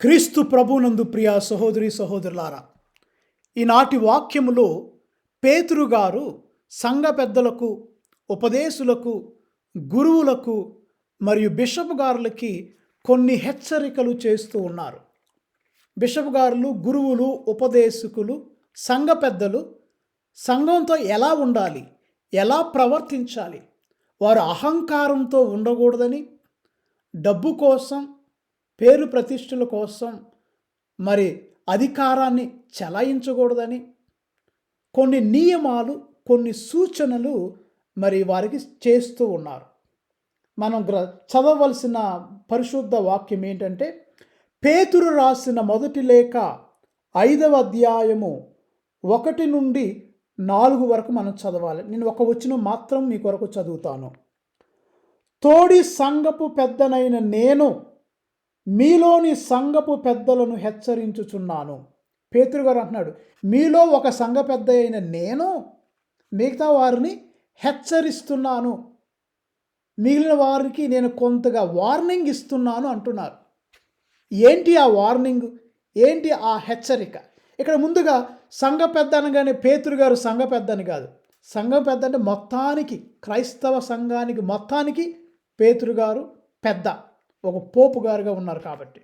క్రీస్తు ప్రభునందు ప్రియ సహోదరి సహోదరులారా ఈనాటి వాక్యములో పేతురు గారు సంఘ పెద్దలకు ఉపదేశులకు గురువులకు మరియు బిషప్ గారులకి కొన్ని హెచ్చరికలు చేస్తూ ఉన్నారు. బిషప్ గారులు గురువులు ఉపదేశకులు సంఘ పెద్దలు సంఘంతో ఎలా ఉండాలి ఎలా ప్రవర్తించాలి వారు అహంకారంతో ఉండకూడదని డబ్బు కోసం పేరు ప్రతిష్టల కోసం మరి అధికారాన్ని చెలాయించకూడదని కొన్ని నియమాలు కొన్ని సూచనలు మరి వారికి చేస్తూ ఉన్నారు. మనం గ్ర చదవలసిన పరిశుద్ధ వాక్యం ఏంటంటే పేతురు రాసిన మొదటి లేఖ ఐదవ అధ్యాయము ఒకటి నుండి నాలుగు వరకు మనం చదవాలి. నేను ఒక వచ్చిన మాత్రం మీ కొరకు చదువుతాను. తోడి సంఘపు పెద్దనైన నేను మీలోని సంఘపు పెద్దలను హెచ్చరించుచున్నాను. పేతురుగారు అంటున్నాడు మీలో ఒక సంఘ పెద్ద అయిన నేను మిగతా వారిని హెచ్చరిస్తున్నాను. మిగిలిన వారికి నేను కొంతగా వార్నింగ్ ఇస్తున్నాను అంటున్నారు. ఏంటి ఆ వార్నింగ్ ఏంటి ఆ హెచ్చరిక? ఇక్కడ ముందుగా సంఘ పెద్ద అనగానే పేతురు గారు సంఘ పెద్ద అని కాదు. సంఘం పెద్ద అంటే మొత్తానికి క్రైస్తవ సంఘానికి మొత్తానికి పేతురు గారు పెద్ద. ఒక పోపు గారుగా ఉన్నారు కాబట్టి.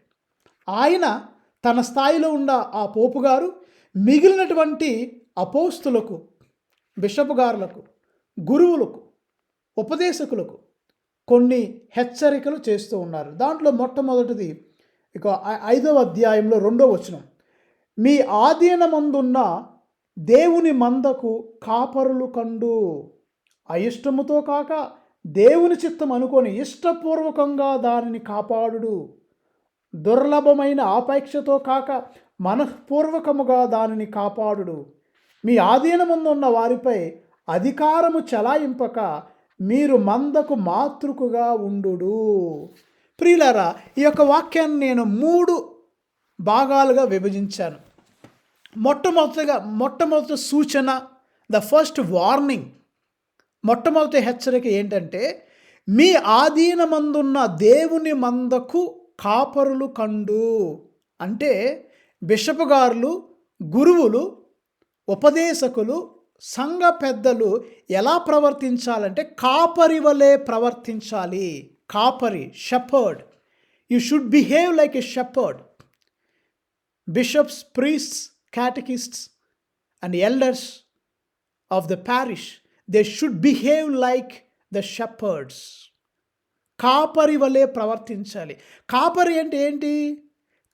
ఆయన తన స్థాయిలో ఉన్న ఆ పోపు గారు మిగిలినటువంటి అపోస్తులకు బిషప్ గారులకు గురువులకు ఉపదేశకులకు కొన్ని హెచ్చరికలు చేస్తూ ఉన్నారు. దాంట్లో మొట్టమొదటిది ఇక ఐదవ అధ్యాయంలో రెండవ వచనం. మీ ఆధీనమందున్న దేవుని మందకు కాపరులు కండు. అయిష్టముతో కాక దేవుని చిత్తం అనుకొని ఇష్టపూర్వకంగా దానిని కాపాడుడు. దుర్లభమైన ఆపేక్షతో కాక మనఃపూర్వకముగా దానిని కాపాడుడు. మీ ఆధీనముందున్న వారిపై అధికారము చలాయింపక మీరు మందకు మాతృకుగా ఉండుడు. ప్రియులారా ఈ యొక్క వాక్యాన్ని నేను మూడు భాగాలుగా విభజించాను. మొట్టమొదటిగా మొట్టమొదటి సూచన ద ఫస్ట్ వార్నింగ్. మొట్టమొదటి హెచ్చరిక ఏంటంటే మీ ఆధీనమందున్న దేవుని మందకు కాపరులు కండు. అంటే బిషప్ గారులు గురువులు ఉపదేశకులు సంఘ పెద్దలు ఎలా ప్రవర్తించాలంటే కాపరి వలె ప్రవర్తించాలి. కాపరి shepherd you should behave like a shepherd bishops priests catechists and elders of the parish they should behave like the shepherds కాపరి వలె ప్రవర్తించాలి. కాపరి అంటే ఏంటి?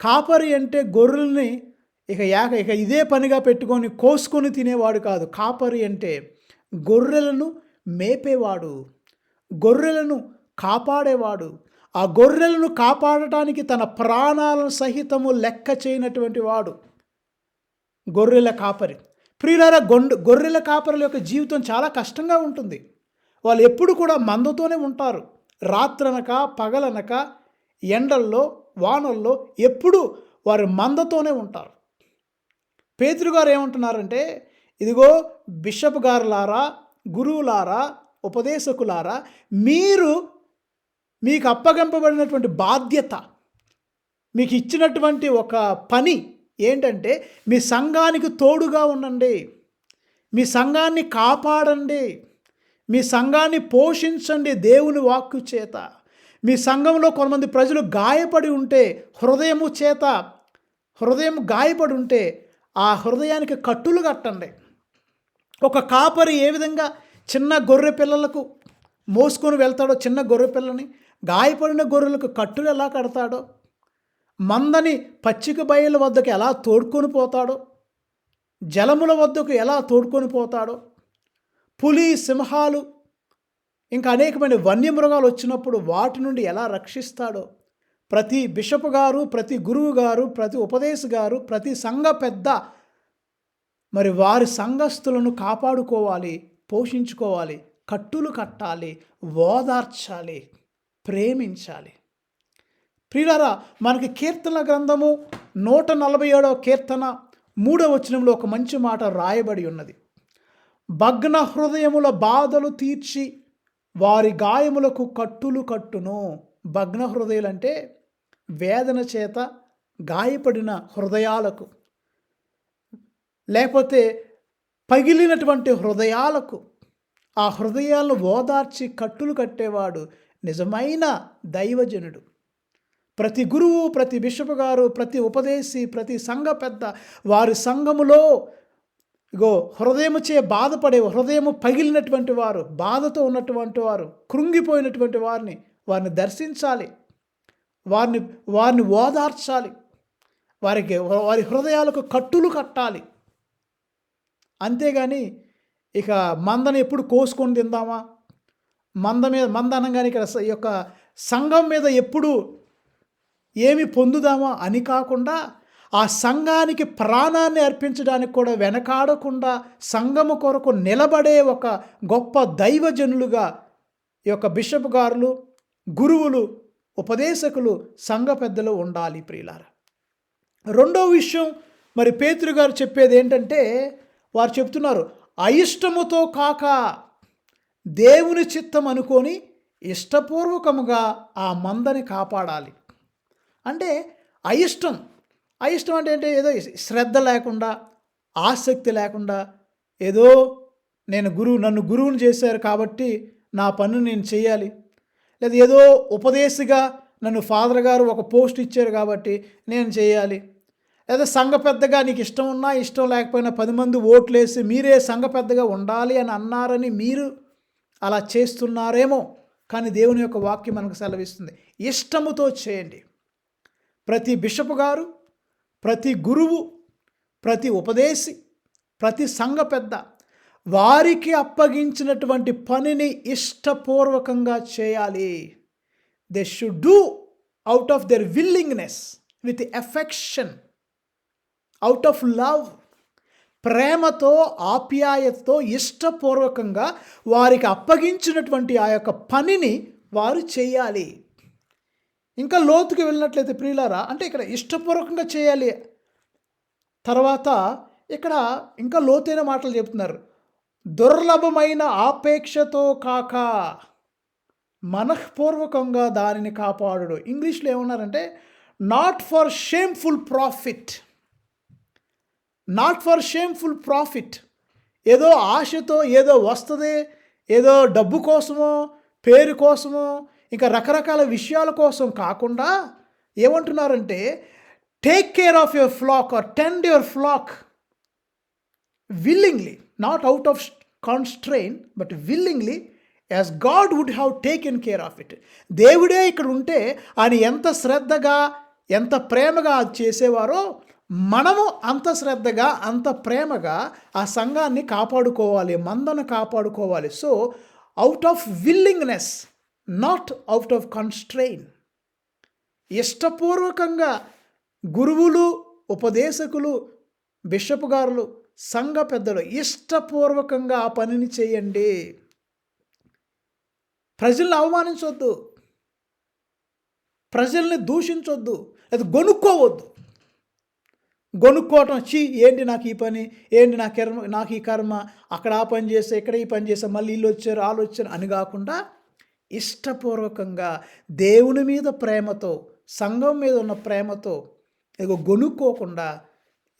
కాపరి అంటే గొర్రెల్ని ఇక యాక ఇక ఇదే పనిగా పెట్టుకొని కోసుకొని తినేవాడు కాదు. కాపరి అంటే గొర్రెలను మేపేవాడు. గొర్రెలను కాపాడేవాడు. ఆ గొర్రెలను కాపాడటానికి తన ప్రాణాలను సహితము లెక్క చేయనటువంటి వాడు. గొర్రెల కాపరి. ప్రియులారా గొండు గొర్రెల కాపరుల యొక్క జీవితం చాలా కష్టంగా ఉంటుంది. వాళ్ళు ఎప్పుడు కూడా మందతోనే ఉంటారు. రాత్రనక పగలనక ఎండల్లో వానల్లో ఎప్పుడు వారు మందతోనే ఉంటారు. పేతురు గారు ఏమంటున్నారంటే ఇదిగో బిషప్ గారులారా గురువులారా ఉపదేశకులారా మీరు మీకు అప్పగింపబడినటువంటి బాధ్యత మీకు ఇచ్చినటువంటి ఒక పని ఏంటంటే మీ సంఘానికి తోడుగా ఉండండి. మీ సంఘాన్ని కాపాడండి. మీ సంఘాన్ని పోషించండి దేవుని వాక్కు చేత. మీ సంఘంలో కొంతమంది ప్రజలు గాయపడి ఉంటే హృదయము చేత హృదయం గాయపడి ఉంటే ఆ హృదయానికి కట్టులు కట్టండి. ఒక కాపరి ఏ విధంగా చిన్న గొర్రె పిల్లలకు మోసుకొని వెళ్తాడో చిన్న గొర్రె పిల్లని గాయపడిన గొర్రెలకు కట్టులు ఎలా కడతాడో మందని పచ్చిక బయళ్ళ వద్దకు ఎలా తోడుకొని పోతాడో జలముల వద్దకు ఎలా తోడుకొని పోతాడో పులి సింహాలు ఇంకా అనేకమైన వన్యమృగాలు వచ్చినప్పుడు వాటి నుండి ఎలా రక్షిస్తాడో ప్రతి బిషప్ గారు ప్రతి గురువు గారు ప్రతి ఉపదేశ గారు ప్రతి సంఘ పెద్ద మరి వారి సంఘస్థులను కాపాడుకోవాలి పోషించుకోవాలి కట్టులు కట్టాలి ఓదార్చాలి ప్రేమించాలి. ప్రియులారా మనకి కీర్తన గ్రంథము నూట నలభై ఏడవ కీర్తన మూడవ వచనంలో ఒక మంచి మాట రాయబడి ఉన్నది. భగ్న హృదయముల బాధలు తీర్చి వారి గాయములకు కట్టులు కట్టును. భగ్న హృదయాలంటే వేదన చేత గాయపడిన హృదయాలకు లేకపోతే పగిలినటువంటి హృదయాలకు ఆ హృదయాలను ఓదార్చి కట్టులు కట్టేవాడు నిజమైన దైవజనుడు. ప్రతి గురువు ప్రతి బిషప్ గారు ప్రతి ఉపదేశి ప్రతి సంఘ పెద్ద వారి సంఘములో ఇగో హృదయముచే బాధపడే హృదయము పగిలినటువంటి వారు బాధతో ఉన్నటువంటి వారు కృంగిపోయినటువంటి వారిని వారిని దర్శించాలి. వారిని వారిని ఓదార్చాలి. వారికి వారి హృదయాలకు కట్టులు కట్టాలి. అంతేగాని ఇక మందని ఎప్పుడు కోసుకొని తిందామా? మంద మీద మంద అనగానే ఇక్కడ ఈ యొక్క సంఘం మీద ఎప్పుడు ఏమి పొందుదామా అని కాకుండా ఆ సంఘానికి ప్రాణాన్ని అర్పించడానికి కూడా వెనకాడకుండా సంఘము కొరకు నిలబడే ఒక గొప్ప దైవజనులుగా ఈ యొక్క బిషప్ గారులు గురువులు ఉపదేశకులు సంఘ పెద్దలు ఉండాలి ప్రియులారా. రెండో విషయం మరి పేతురు గారు చెప్పేది ఏంటంటే వారు చెప్తున్నారు అయిష్టముతో కాక దేవుని చిత్తం అనుకొని ఇష్టపూర్వకముగా ఆ మందని కాపాడాలి. అంటే అయిష్టం. అయిష్టం అంటే ఏంటి? ఏదో శ్రద్ధ లేకుండా ఆసక్తి లేకుండా ఏదో నేను గురువు నన్ను గురువుని చేశారు కాబట్టి నా పన్ను నేను చేయాలి. లేదా ఏదో ఉపదేశిగా నన్ను ఫాదర్ గారు ఒక పోస్ట్ ఇచ్చారు కాబట్టి నేను చేయాలి. లేదా సంఘ పెద్దగా నీకు ఇష్టం ఉన్నా ఇష్టం లేకపోయినా పది మంది ఓట్లేసి మీరే సంఘ పెద్దగా ఉండాలి అని అన్నారని మీరు అలా చేస్తున్నారేమో. కానీ దేవుని యొక్క వాక్యం మనకు సెలవిస్తుంది. ఇష్టముతో చేయండి. ప్రతి బిషప్ గారు ప్రతి గురువు ప్రతి ఉపదేశి ప్రతి సంఘ పెద్ద వారికి అప్పగించినటువంటి పనిని ఇష్టపూర్వకంగా చేయాలి. They should do out of their willingness with affection out of love ప్రేమతో ఆప్యాయతతో ఇష్టపూర్వకంగా వారికి అప్పగించినటువంటి ఆ యొక్క పనిని వారు చేయాలి. ఇంకా లోతుకి వెళ్ళినట్లయితే ప్రియులారా అంటే ఇక్కడ ఇష్టపూర్వకంగా చేయాలి. తర్వాత ఇక్కడ ఇంకా లోతైన మాటలు చెప్తున్నారు. దుర్లభమైన ఆపేక్షతో కాక మనఃపూర్వకంగా దానిని కాపాడు ఇంగ్లీష్లో ఏమన్నారంటే not for shameful profit not for shameful profit ఏదో ఆశతో ఏదో వస్తుంది ఏదో డబ్బు కోసమో పేరు కోసమో ఇంకా రకరకాల విషయాల కోసం కాకుండా ఏమంటున్నారంటే take care of your flock or tend your flock willingly not out of constrain but willingly as God would have taken care of it దేవుడే ఇక్కడ ఉంటే ఆయన ఎంత శ్రద్ధగా ఎంత ప్రేమగా అది చేసేవారో మనము అంత శ్రద్ధగా అంత ప్రేమగా ఆ సంఘాన్ని కాపాడుకోవాలి మందను కాపాడుకోవాలి. So out of willingness not out of constrain ఇష్టపూర్వకంగా గురువులు ఉపదేశకులు బిషప్ గారులు సంఘ పెద్దలు ఇష్టపూర్వకంగా ఆ పనిని చేయండి. ప్రజల్ని అవమానించవద్దు ప్రజల్ని దూషించొద్దు. అది గొనుక్కోవద్దు. గొనుక్కోవటం చీ ఏంటి నాకు ఈ పని ఏంటి నా కర్మ నాకు ఈ కర్మ అక్కడ ఆ పని చేస్తే ఇక్కడ ఈ పని చేస్తే మళ్ళీ వీళ్ళు వచ్చారు వాళ్ళు వచ్చారు అని కాకుండా ఇష్టపూర్వకంగా దేవుని మీద ప్రేమతో సంఘం మీద ఉన్న ప్రేమతో ఇదిగో గొనుక్కోకుండా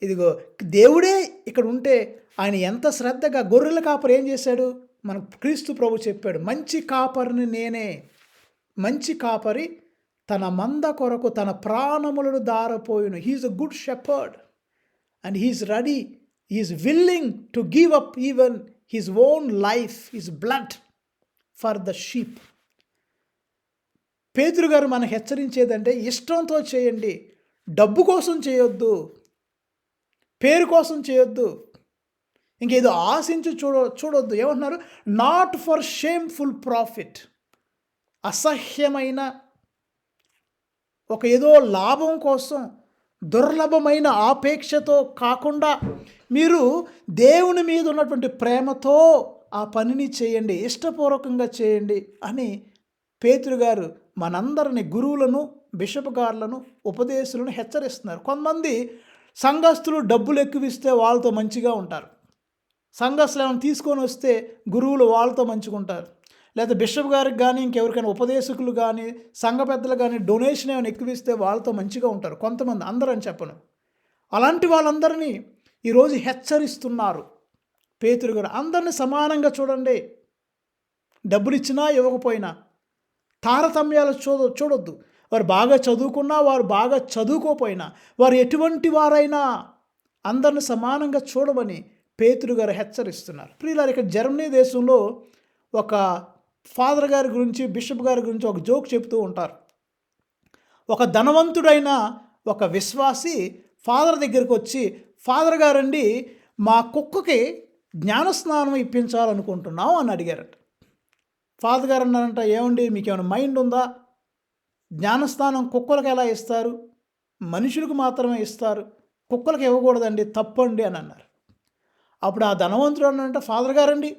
ఇదిగో దేవుడే ఇక్కడ ఉంటే ఆయన ఎంత శ్రద్ధగా గొర్రెల కాపరి ఏం చేశాడు? మన క్రీస్తు ప్రభు చెప్పాడు మంచి కాపరిని నేనే. మంచి కాపరి తన మంద కొరకు తన ప్రాణములను దారపోయిను. He's a good shepherd and he's ready he's willing to give up even his own life his blood for the sheep పేతురు గారు మనం హెచ్చరించేదంటే ఇష్టంతో చేయండి డబ్బు కోసం చేయొద్దు పేరు కోసం చేయొద్దు ఇంకేదో ఆశించి చూడ చూడొద్దు. ఏమంటున్నారు? నాట్ ఫర్ షేమ్ఫుల్ ప్రాఫిట్ అసహ్యమైన ఒక ఏదో లాభం కోసం దుర్లభమైన ఆపేక్షతో కాకుండా మీరు దేవుని మీద ఉన్నటువంటి ప్రేమతో ఆ పనిని చేయండి ఇష్టపూర్వకంగా చేయండి అని పేతురు గారు మనందరిని గురువులను బిషప్ గారులను ఉపదేశులను హెచ్చరిస్తున్నారు. కొంతమంది సంఘస్థులు డబ్బులు ఎక్కువిస్తే వాళ్ళతో మంచిగా ఉంటారు. సంఘస్థులు ఏమైనా తీసుకొని వస్తే గురువులు వాళ్ళతో మంచిగా ఉంటారు. లేదా బిషప్ గారికి కానీ ఇంకెవరికైనా ఉపదేశకులు కానీ సంఘ పెద్దలు కానీ డొనేషన్ ఏమైనా ఎక్కువ ఇస్తే వాళ్ళతో మంచిగా ఉంటారు. కొంతమంది అందరూ అని చెప్పను. అలాంటి వాళ్ళందరినీ ఈరోజు హెచ్చరిస్తున్నారు. పేతురు గారు అందరిని సమానంగా చూడండి. డబ్బులు ఇచ్చినా ఇవ్వకపోయినా తారతమ్యాలు చూడ చూడొద్దు. వారు బాగా చదువుకున్నా వారు బాగా చదువుకోపోయినా వారు ఎటువంటి వారైనా అందరిని సమానంగా చూడమని పేతురు గారు హెచ్చరిస్తున్నారు. ప్రియులారు ఇక్కడ జర్మనీ దేశంలో ఒక ఫాదర్ గారి గురించి బిషప్ గారి గురించి ఒక జోక్ చెప్తూ ఉంటారు. ఒక ధనవంతుడైన ఒక విశ్వాసి ఫాదర్ దగ్గరికి వచ్చి ఫాదర్ గారండి మా కుక్కకి జ్ఞానస్నానం ఇప్పించాలనుకుంటున్నాం అని అడిగారట. ఫాదర్ గారు అన్నారంట ఏమండి మీకు ఏమైనా మైండ్ ఉందా? జ్ఞానస్థానం కుక్కలకు ఎలా ఇస్తారు? మనుషులకు మాత్రమే ఇస్తారు. కుక్కలకు ఇవ్వకూడదండి తప్పండి అని అన్నారు. అప్పుడు ఆ ధనవంతుడు అన్నంటే ఫాదర్ గారండి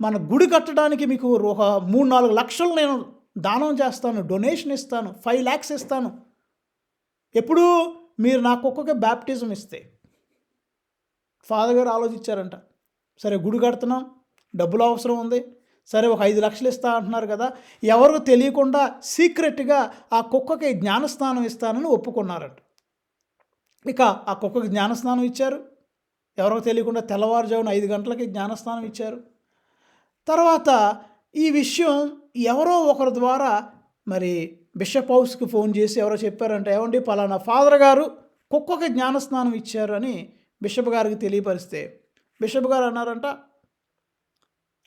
మన గుడి కట్టడానికి మీకు ఒక మూడు నాలుగు లక్షలు నేను దానం చేస్తాను డొనేషన్ ఇస్తాను ఫైవ్ ల్యాక్స్ ఇస్తాను. ఎప్పుడు మీరు నా కుక్కకి బ్యాప్టిజం ఇస్తే. ఫాదర్ గారు ఆలోచించారంట సరే గుడి కడుతున్నాం డబ్బులు అవసరం ఉంది సరే ఒక ఐదు లక్షలు ఇస్తా అంటున్నారు కదా ఎవరు తెలియకుండా సీక్రెట్గా ఆ కుక్కకి జ్ఞానస్నానం ఇస్తానని ఒప్పుకున్నారంట. ఇక ఆ కుక్కకి జ్ఞానస్నానం ఇచ్చారు. ఎవరో తెలియకుండా తెల్లవారుజామున ఐదు గంటలకి జ్ఞానస్నానం ఇచ్చారు. తర్వాత ఈ విషయం ఎవరో ఒకరి ద్వారా మరి బిషప్ హౌస్కి ఫోన్ చేసి ఎవరో చెప్పారంటే ఏమండి పలానా ఫాదర్ గారు కుక్కకి జ్ఞానస్నానం ఇచ్చారు అని బిషప్ గారికి తెలియపరిస్తే. బిషప్ గారు అన్నారంట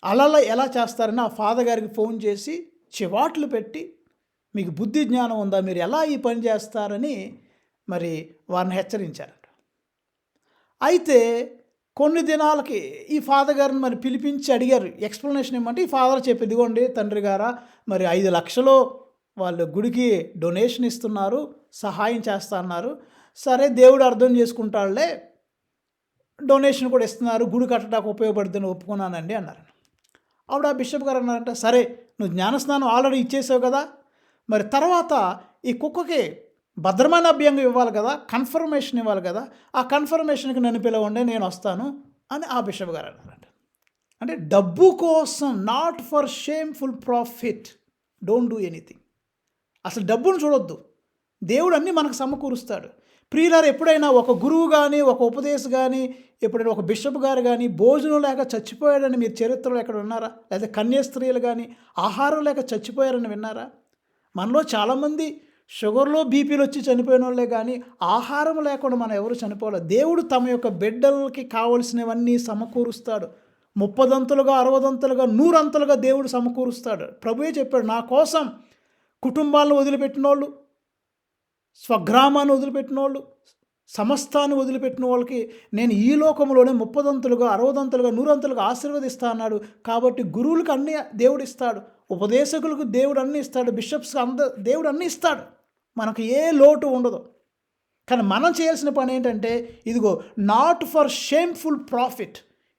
అలా ఎలా చేస్తారని ఆ ఫాదర్ గారికి ఫోన్ చేసి చివాట్లు పెట్టి మీకు బుద్ధి జ్ఞానం ఉందా? మీరు ఎలా ఈ పని చేస్తారని మరి వారిని హెచ్చరించారట. అయితే కొన్ని దినాలకి ఈ ఫాదర్ గారిని మరి పిలిపించి అడిగారు. ఎక్స్ప్లెనేషన్ ఏమంటే ఈ ఫాదర్ చెప్పి ఇదిగోండి తండ్రి గారా మరి ఐదు లక్షలు వాళ్ళు గుడికి డొనేషన్ ఇస్తున్నారు సహాయం చేస్తా అన్నారు. సరే దేవుడు అర్థం చేసుకుంటాడులే డొనేషన్ కూడా ఇస్తున్నారు గుడి కట్టడానికి ఉపయోగపడుతుందని ఒప్పుకున్నానండి అన్నారు. ఆవిడ ఆ బిషప్ గారు అన్నారంటే సరే నువ్వు జ్ఞానస్నానం ఆల్రెడీ ఇచ్చేసావు కదా మరి తర్వాత ఈ కుక్కకి భద్రమైన అభ్యంగం ఇవ్వాలి కదా కన్ఫర్మేషన్ ఇవ్వాలి కదా ఆ కన్ఫర్మేషన్కి నన్ను పిలవండి నేను వస్తాను అని ఆ బిషప్ గారు అన్నారంట. అంటే డబ్బు కోసం not for shameful profit don't do anything అసలు డబ్బును చూడొద్దు. దేవుడు అన్నీ మనకు సమకూరుస్తాడు. ప్రియులారు ఎప్పుడైనా ఒక గురువు కానీ ఒక ఉపదేశ కానీ ఎప్పుడైనా ఒక బిషప్ గారు కానీ భోజనం లేక చచ్చిపోయాడని మీరు చరిత్రలో ఎక్కడ ఉన్నారా? లేదా కన్యాస్త్రీలు కానీ ఆహారం లేక చచ్చిపోయారని విన్నారా? మనలో చాలామంది షుగర్లో బీపీలు వచ్చి చనిపోయిన వాళ్ళే కానీ ఆహారం లేకుండా మనం ఎవరు చనిపోలేదు దేవుడు తమ యొక్క బిడ్డలకి కావలసినవన్నీ సమకూరుస్తాడు. ముప్పదంతులుగా అరవదంతులుగా నూరంతులుగా దేవుడు సమకూరుస్తాడు. ప్రభువే చెప్పాడు నా కోసం కుటుంబాలను వదిలిపెట్టిన వాళ్ళు స్వగ్రామాన్ని వదిలిపెట్టిన వాళ్ళు సమస్తాన్ని వదిలిపెట్టిన వాళ్ళకి నేను ఈ లోకంలోనే ముప్పదంతులుగా అరవదంతులుగా నూరంతులుగా ఆశీర్వదిస్తా అన్నాడు. కాబట్టి గురువులకు అన్ని దేవుడు ఇస్తాడు. ఉపదేశకులకు దేవుడు అన్ని ఇస్తాడు. బిషప్స్ అంద దేవుడు అన్ని ఇస్తాడు. మనకు ఏ లోటు ఉండదు. కానీ మనం చేయాల్సిన పని ఏంటంటే ఇదిగో నాట్ ఫర్ షేమ్ఫుల్ ప్రాఫిట్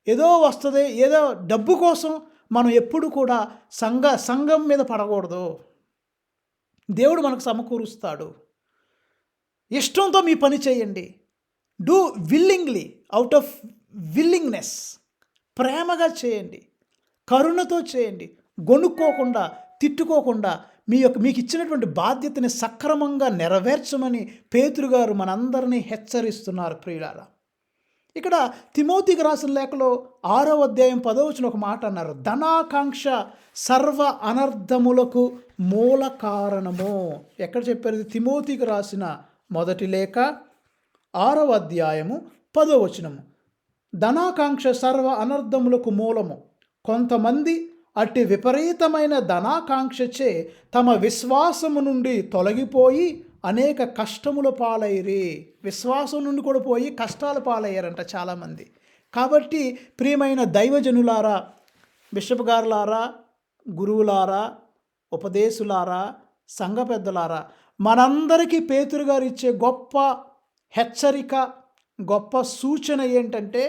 ఏదో వస్తుంది ఏదో డబ్బు కోసం మనం ఎప్పుడు కూడా సంఘ సంఘం మీద పడకూడదు. దేవుడు మనకు సమకూరుస్తాడు. ఇష్టంతో మీ పని చేయండి. Do willingly out of willingness ప్రేమగా చేయండి. కరుణతో చేయండి. గొనుక్కోకుండా తిట్టుకోకుండా మీ యొక్క మీకు ఇచ్చినటువంటి బాధ్యతని సక్రమంగా నెరవేర్చమని పేతురు గారు మనందరినీ హెచ్చరిస్తున్నారు ప్రియులారా. ఇక్కడ తిమోతికి రాసిన లేఖలో ఆరో అధ్యాయం పదవచ్చిన ఒక మాట అన్నారు. ధనాకాంక్ష సర్వ అనర్థములకు మూల కారణము. ఎక్కడ చెప్పారు? తిమోతికి రాసిన మొదటి లేఖ ఆరవ అధ్యాయము పదవచనము ధనాకాంక్ష సర్వ అనర్థములకు మూలము. కొంతమంది అట్టి విపరీతమైన ధనాకాంక్షచే తమ విశ్వాసము నుండి తొలగిపోయి అనేక కష్టముల పాలయ్యి విశ్వాసం నుండి కూడా పోయి కష్టాల పాలయ్యారంట చాలామంది. కాబట్టి ప్రియమైన దైవజనులారా బిషప్ గారులారా గురువులారా ఉపదేశులారా సంఘ పెద్దలారా మనందరికీ పేతురు గారు ఇచ్చే గొప్ప హెచ్చరిక గొప్ప సూచన ఏంటంటే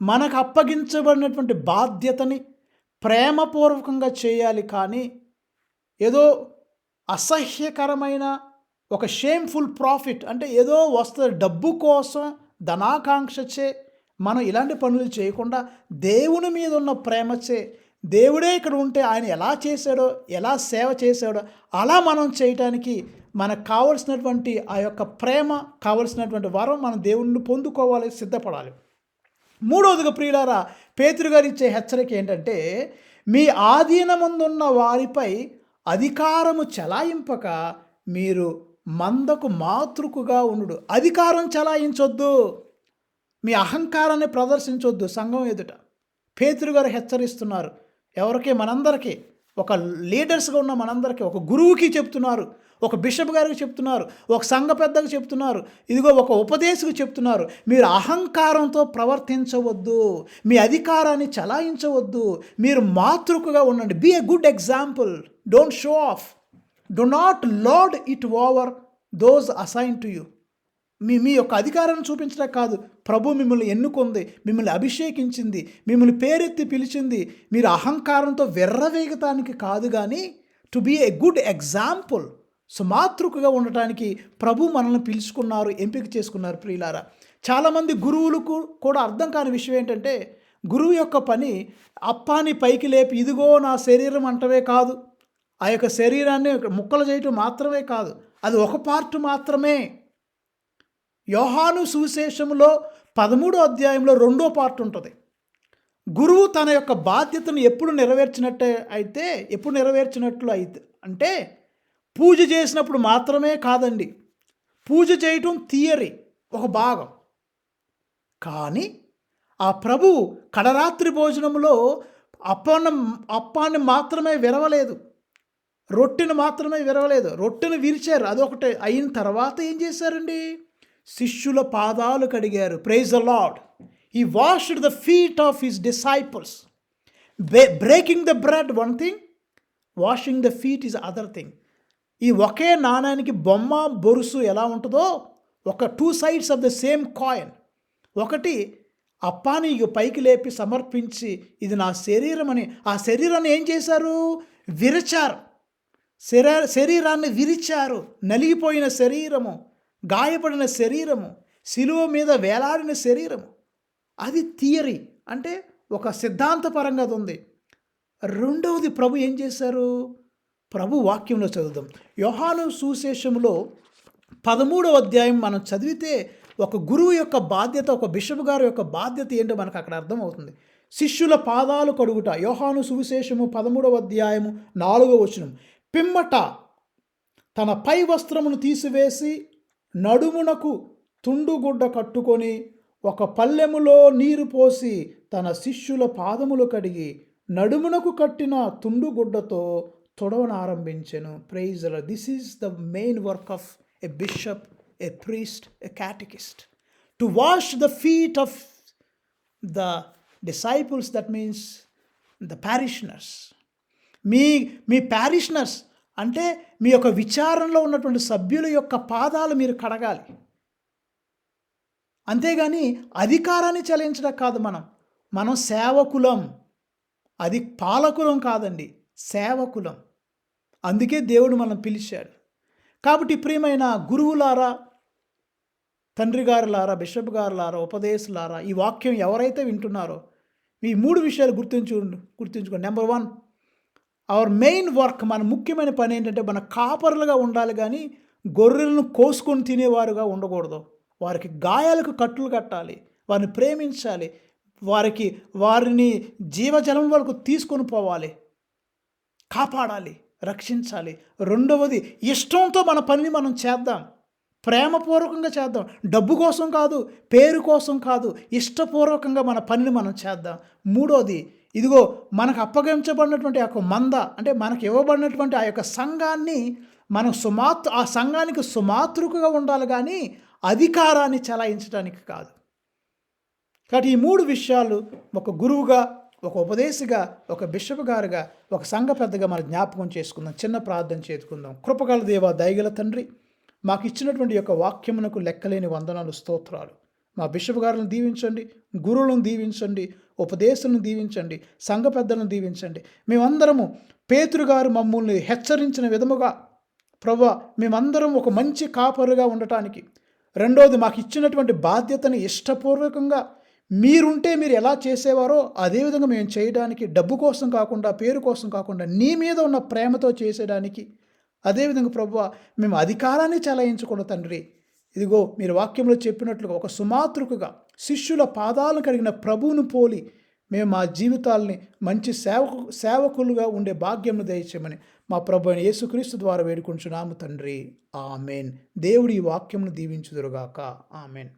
మనకు అప్పగించబడినటువంటి బాధ్యతని ప్రేమపూర్వకంగా చేయాలి కానీ ఏదో అసహ్యకరమైన ఒక షేమ్ఫుల్ ప్రాఫిట్ అంటే ఏదో వస్తుంది డబ్బు కోసం ధనాకాంక్షచే మనం ఇలాంటి పనులు చేయకుండా దేవుని మీద ఉన్న ప్రేమచే దేవుడే ఇక్కడ ఉంటే ఆయన ఎలా చేశాడో ఎలా సేవ చేశాడో అలా మనం చేయటానికి మనకు కావలసినటువంటి ఆ యొక్క ప్రేమ కావలసినటువంటి వరం మనం దేవుణ్ణి పొందుకోవాలి సిద్ధపడాలి. మూడవదిగా ప్రియులారా పేతురు గారు ఇచ్చే హెచ్చరిక ఏంటంటే మీ ఆధీనమందున్న వారిపై అధికారము చలాయింపక మీరు మందకు మాతృకుగా ఉండు అధికారం చలాయించొద్దు. మీ అహంకారాన్ని ప్రదర్శించొద్దు సంఘం ఎదుట. పేతురు గారు హెచ్చరిస్తున్నారు ఎవరికి మనందరికీ ఒక లీడర్స్గా ఉన్న మనందరికీ ఒక గురువుకి చెప్తున్నారు ఒక బిషప్ గారికి చెప్తున్నారు ఒక సంఘ పెద్దకు చెప్తున్నారు ఇదిగో ఒక ఉపదేశకు చెప్తున్నారు. మీరు అహంకారంతో ప్రవర్తించవద్దు మీ అధికారాన్ని చలాయించవద్దు మీరు మాతృకగా ఉండండి. Be a good example don't show off do not lord it over those assign to you మీ మీ యొక్క అధికారాన్ని చూపించడం కాదు. ప్రభు మిమ్మల్ని ఎన్నుకుంది మిమ్మల్ని అభిషేకించింది మిమ్మల్ని పేరెత్తి పిలిచింది. మీరు అహంకారంతో వెర్రవేగటానికి కాదు కానీ to be a good example సుమాతృకగా ఉండటానికి ప్రభు మనల్ని పిలుచుకున్నారు ఎంపిక చేసుకున్నారు ప్రియులారా. చాలామంది గురువులకు కూడా అర్థం కాని విషయం ఏంటంటే గురువు యొక్క పని అప్పాని పైకి లేపి ఇదిగో నా శరీరం అంటవే కాదు. ఆ యొక్క శరీరాన్ని ముక్కలు చేయటం మాత్రమే కాదు. అది ఒక పార్ట్ మాత్రమే. యోహాను సువిశేషంలో పదమూడో అధ్యాయంలో రెండో పార్ట్ ఉంటుంది. గురువు తన యొక్క బాధ్యతను ఎప్పుడు నెరవేర్చినట్టే అయితే ఎప్పుడు నెరవేర్చినట్లు అయితే అంటే పూజ చేసినప్పుడు మాత్రమే కాదండి. పూజ చేయటం థియరీ ఒక భాగం. కానీ ఆ ప్రభు కడరాత్రి భోజనంలో అప్పన్నం అప్పాన్ని మాత్రమే విరవలేదు. రొట్టెను మాత్రమే విరవలేదు. రొట్టెను విరిచారు. అదొకటి. అయిన తర్వాత ఏం చేశారండి? శిష్యుల పాదాలు కడిగారు. Praise the lord he washed the feet of his disciples breaking the bread one thing washing the feet is other thing ఈ ఒకే నాణానికి బొమ్మ బొరుసు ఎలా ఉంటుందో ఒక two sides of the same coin ఒకటి అప్పాని పైకి లేపి సమర్పించి ఇది నా శరీరం అని. ఆ శరీరాన్ని ఏం చేశారు? విరచారు. శరీర శరీరాన్ని విరిచారు. నలిగిపోయిన శరీరము. గాయపడిన శరీరము శిలువ మీద వేలాడిన శరీరము. అది థియరీ అంటే ఒక సిద్ధాంతపరంగా అది ఉంది. రెండవది ప్రభు ఏం చేశారు? ప్రభు వాక్యంలో చదువుదాం. యోహాను సుశేషంలో పదమూడవ అధ్యాయం మనం చదివితే ఒక గురువు యొక్క బాధ్యత ఒక బిషప్ గారి యొక్క బాధ్యత ఏంటో మనకు అక్కడ అర్థమవుతుంది. శిష్యుల పాదాలు కడుగుట. యోహాను సువిశేషము పదమూడవ అధ్యాయము నాలుగవ వచనం. పిమ్మట తన పై వస్త్రమును తీసివేసి నడుమునకు తుండుగుడ్డ కట్టుకొని ఒక పల్లెములో నీరు పోసి తన శిష్యుల పాదములు కడిగి నడుమునకు కట్టిన తుండుగుడ్డతో తొడవనారంభించెను praise this is the main work of a bishop a priest a catechist to wash the feet of the disciples that means the parishioners మీ మీ ప్యారిషనర్స్ అంటే మీ యొక్క విచారంలో ఉన్నటువంటి సభ్యుల యొక్క పాదాలు మీరు కడగాలి. అంతేగాని అధికారాన్ని చెలించడం కాదు మనం. మనం సేవకులం. అది పాలకులం కాదండి సేవకులం. అందుకే దేవుడు మనం పిలిచాడు. కాబట్టి ప్రియమైన గురువులారా తండ్రి గారులారా బిషప్ గారులారా ఉపదేశులారా ఈ వాక్యం ఎవరైతే వింటున్నారో ఈ మూడు విషయాలు గుర్తుంచు గుర్తుంచుకోండి. Number one our main work మన ముఖ్యమైన పని ఏంటంటే మన కాపరులుగా ఉండాలి కానీ గొర్రెలను కోసుకొని తినేవారుగా ఉండకూడదు. వారికి గాయాలకు కట్టులు కట్టాలి వారిని ప్రేమించాలి వారికి వారిని జీవజలం వరకు తీసుకొని పోవాలి కాపాడాలి రక్షించాలి. రెండవది ఇష్టంతో మన పనిని మనం చేద్దాం. ప్రేమపూర్వకంగా చేద్దాం. డబ్బు కోసం కాదు పేరు కోసం కాదు ఇష్టపూర్వకంగా మన పనిని మనం చేద్దాం. మూడోది ఇదిగో మనకు అప్పగించబడినటువంటి ఆ యొక్క మంద అంటే మనకు ఇవ్వబడినటువంటి ఆ యొక్క సంఘాన్ని మనం సుమాత్ ఆ సంఘానికి సుమాతృకగా ఉండాలి కానీ అధికారాన్ని చలాయించడానికి కాదు. కాబట్టి ఈ మూడు విషయాలు ఒక గురువుగా ఒక ఉపదేశిగా ఒక బిషప్ గారుగా ఒక సంఘ పెద్దగా మనం జ్ఞాపకం చేసుకుందాం చిన్న ప్రార్థన చేసుకుందాం. కృపగల దేవ దయగల తండ్రి మాకు ఇచ్చినటువంటి యొక్క వాక్యమునకు లెక్కలేని వందనాలు స్తోత్రాలు. మా బిషప్ గారులను దీవించండి గురువులను దీవించండి ఉపదేశులను దీవించండి సంఘ పెద్దలను దీవించండి. మేమందరము పేతురు గారు మమ్మల్ని హెచ్చరించిన విధముగా ప్రభా మేమందరం ఒక మంచి కాపరుగా ఉండటానికి రెండోది మాకు ఇచ్చినటువంటి బాధ్యతని ఇష్టపూర్వకంగా మీరుంటే మీరు ఎలా చేసేవారో అదేవిధంగా మేము చేయడానికి డబ్బు కోసం కాకుండా పేరు కోసం కాకుండా నీ మీద ఉన్న ప్రేమతో చేసేయడానికి అదేవిధంగా ప్రభు మేము అధికారాన్ని చలాయించకుండా తండ్రి. ఇదిగో మీరు వాక్యంలో చెప్పినట్లుగా ఒక సుమాతృకుగా శిష్యుల పాదాలను కడిగిన ప్రభువును పోలి మేము మా జీవితాల్ని మంచి సేవకు సేవకులుగా ఉండే భాగ్యంను దయచేయమని మా ప్రభు అయిన యేసుక్రీస్తు ద్వారా వేడుకుంటున్నాము తండ్రి. ఆమెన్. దేవుడి ఈ వాక్యంను దీవించుదురుగాక. ఆమెన్.